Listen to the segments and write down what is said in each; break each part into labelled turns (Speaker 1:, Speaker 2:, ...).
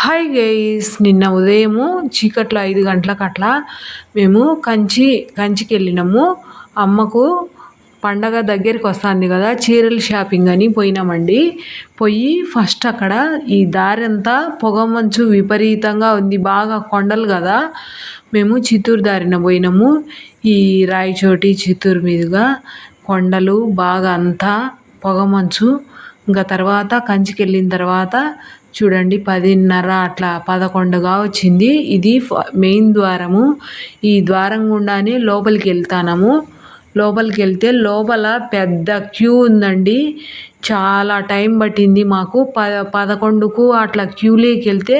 Speaker 1: Hi guys నిన్న ఉదయము చీకట్లో ఐదు గంటలకు అట్లా మేము కంచి కంచికి వెళ్ళినాము అమ్మకు పండగ దగ్గరికి వస్తుంది కదా చీరల షాపింగ్ అని పోయినామండి. పోయి ఫస్ట్ అక్కడ ఈ దారి అంతా పొగమంచు విపరీతంగా ఉంది బాగా కొండలు కదా. మేము చిత్తూరు దారిన పోయినాము. ఈ రాయచోటి చిత్తూరు మీదుగా కొండలు బాగా అంతా పొగమంచు ఇంకా తర్వాత కంచికి వెళ్ళిన తర్వాత చూడండి పదిన్నర అట్లా పదకొండుగా వచ్చింది. ఇది మెయిన్ ద్వారము. ఈ ద్వారం గుండానే లోపలికి వెళ్తాము లోపలికి వెళ్తే లోపల పెద్ద క్యూ ఉందండి. చాలా టైం పట్టింది మాకు. ప పదకొండుకు అట్లా క్యూలోకి వెళ్తే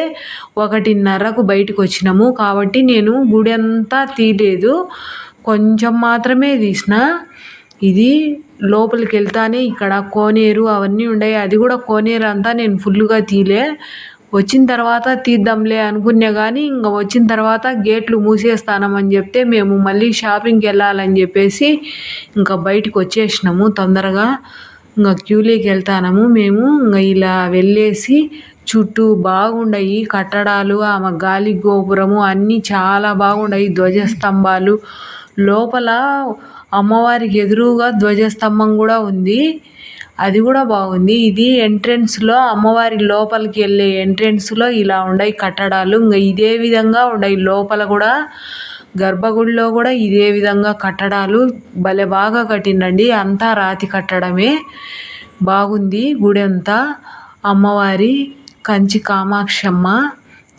Speaker 1: ఒకటిన్నరకు బయటకు వచ్చినాము కాబట్టి నేను గుడి అంతా తీయలేదు. కొంచెం మాత్రమే తీసిన. ఇది లోపలికి వెళ్తానే ఇక్కడ కోనేరు అవన్నీ ఉన్నాయి అది కూడా కోనేరు అంతా నేను ఫుల్గా తీయలే వచ్చిన తర్వాత తీద్దాంలే అనుకునే కానీ ఇంకా వచ్చిన తర్వాత గేట్లు మూసేస్తానమని చెప్తే మేము మళ్ళీ షాపింగ్కి వెళ్ళాలని చెప్పేసి ఇంకా బయటకు వచ్చేసినాము తొందరగా. ఇంకా క్యూలేకి వెళ్తాము మేము. ఇంకా ఇలా వెళ్ళేసి చుట్టూ బాగుండయి కట్టడాలు ఆమె గాలి గోపురము అన్నీ చాలా బాగుండయి ధ్వజస్తంభాలు. లోపల అమ్మవారికి ఎదురుగా ధ్వజస్తంభం కూడా ఉంది. అది కూడా బాగుంది. ఇది ఎంట్రెన్స్లో అమ్మవారి లోపలికి వెళ్ళే ఎంట్రెన్స్లో ఇలా ఉన్నాయి కట్టడాలు. ఇంకా ఇదే విధంగా ఉన్నాయి లోపల కూడా గర్భగుడిలో కూడా ఇదే విధంగా కట్టడాలు. భలే బాగా కట్టిండండి అంతా రాతి కట్టడమే. బాగుంది. గుడి అంతా. అమ్మవారి కంచి కామాక్షమ్మ.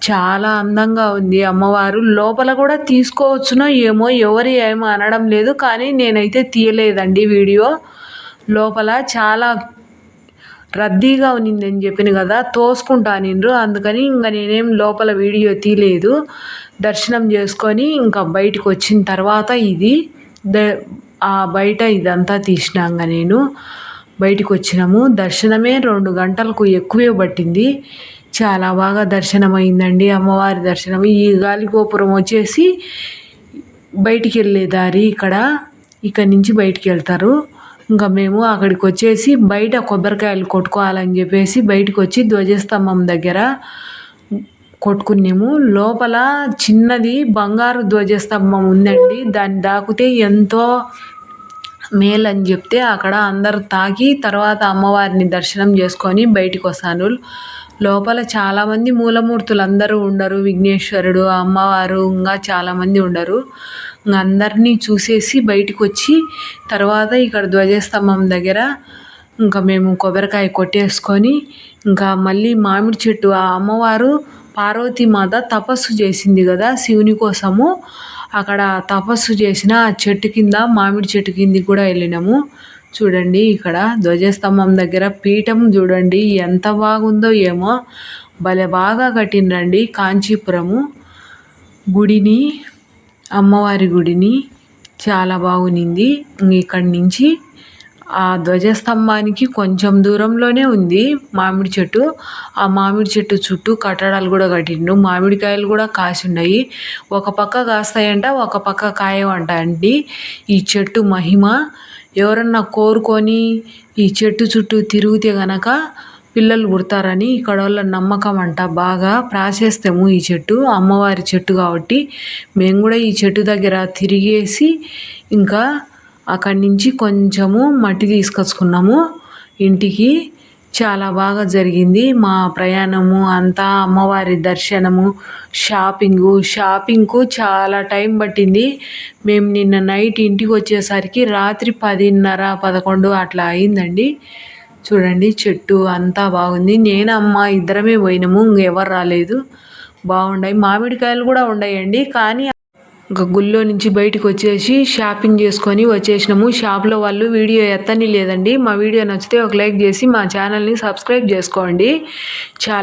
Speaker 1: చాలా అందంగా ఉంది అమ్మవారు. లోపల కూడా తీసుకోవచ్చునో ఏమో ఎవరు ఏమో అనడం లేదు కానీ నేనైతే తీయలేదండి వీడియో. లోపల చాలా రద్దీగా ఉన్నిందని చెప్పిన కదా తోసుకుంటా నిండ్రు. అందుకని ఇంకా నేనేం లోపల వీడియో తీయలేదు. దర్శనం చేసుకొని ఇంకా బయటకు వచ్చిన తర్వాత ఇది ద ఆ బయట ఇదంతా తీసినాక నేను. బయటకు వచ్చినాము. దర్శనమే రెండు గంటలకు ఎక్కువే పట్టింది. చాలా బాగా దర్శనం అయిందండి అమ్మవారి దర్శనం. ఈ గాలి గోపురం వచ్చేసి బయటికి వెళ్ళే దారి ఇక్కడ. ఇక్కడ నుంచి బయటికి వెళ్తారు. ఇంకా మేము అక్కడికి వచ్చేసి బయట కొబ్బరికాయలు కొట్టుకోవాలని చెప్పేసి బయటకు వచ్చి ధ్వజస్తంభం దగ్గర కొట్టుకున్నాము. లోపల చిన్నది బంగారు ధ్వజస్తంభం ఉందండి. దాన్ని దాకితే ఎంతో మేలు అని చెప్తే అక్కడ అందరు తాకి తర్వాత అమ్మవారిని దర్శనం చేసుకొని బయటికి వస్తాను లోపల చాలామంది మూలమూర్తులు అందరూ ఉండరు. విఘ్నేశ్వరుడు అమ్మవారు ఇంకా చాలామంది ఉండరు. అందరినీ చూసేసి బయటకు వచ్చి తర్వాత ఇక్కడ ధ్వజస్తంభం దగ్గర ఇంకా మేము కొబ్బరికాయ కొట్టేసుకొని ఇంకా మళ్ళీ మామిడి చెట్టు ఆ అమ్మవారు పార్వతీమాత తపస్సు చేసింది కదా శివుని కోసము. అక్కడ తపస్సు చేసిన ఆ చెట్టు కింద మామిడి చెట్టు కింద కూడా వెళ్ళినాము. చూడండి ఇక్కడ ధ్వజస్తంభం దగ్గర పీఠం చూడండి ఎంత బాగుందో ఏమో. భలే బాగా కట్టిండ్రండి కాంచీపురము. గుడిని అమ్మవారి గుడిని చాలా బాగునింది. ఇక్కడి నుంచి ఆ ధ్వజస్తంభానికి కొంచెం దూరంలోనే ఉంది మామిడి చెట్టు. ఆ మామిడి చెట్టు చుట్టూ కట్టడాలు కూడా కట్టిండు. మామిడికాయలు కూడా కాసి ఉన్నాయి ఒక పక్క కాస్తాయంట ఒక పక్క కాయవంట అండి. ఈ చెట్టు మహిమ. ఎవరన్నా కోరుకొని ఈ చెట్టు చుట్టూ తిరిగితే గనక పిల్లలు పుడతారని ఇక్కడ వాళ్ళ నమ్మకం అంట. బాగా ప్రాశస్తము ఈ చెట్టు. అమ్మవారి చెట్టు కాబట్టి మేము కూడా ఈ చెట్టు దగ్గర తిరిగేసి ఇంకా అక్కడి నుంచి కొంచెము మట్టి తీసుకొచ్చుకున్నాము. ఇంటికి చాలా బాగా జరిగింది. మా ప్రయాణము అంతా అమ్మవారి దర్శనము షాపింగు షాపింగ్కు చాలా టైం పట్టింది. మేము నిన్న నైట్ ఇంటికి వచ్చేసరికి రాత్రి పదిన్నర పదకొండు అట్లా అయిందండి. చూడండి చెట్టు అంతా బాగుంది. నేను అమ్మ ఇద్దరమే పోయినాము ఇంకెవరు రాలేదు. బాగున్నాయి మామిడికాయలు కూడా ఉన్నాయండి కానీ ఇంకా గుళ్ళో నుంచి బయటకు వచ్చేసి షాపింగ్ చేసుకొని వచ్చేసినాము. షాప్లో వాళ్ళు వీడియో ఎత్తని లేదండి మా వీడియో నచ్చితే ఒక లైక్ చేసి మా ఛానల్ని సబ్స్క్రైబ్ చేసుకోండి. చాలా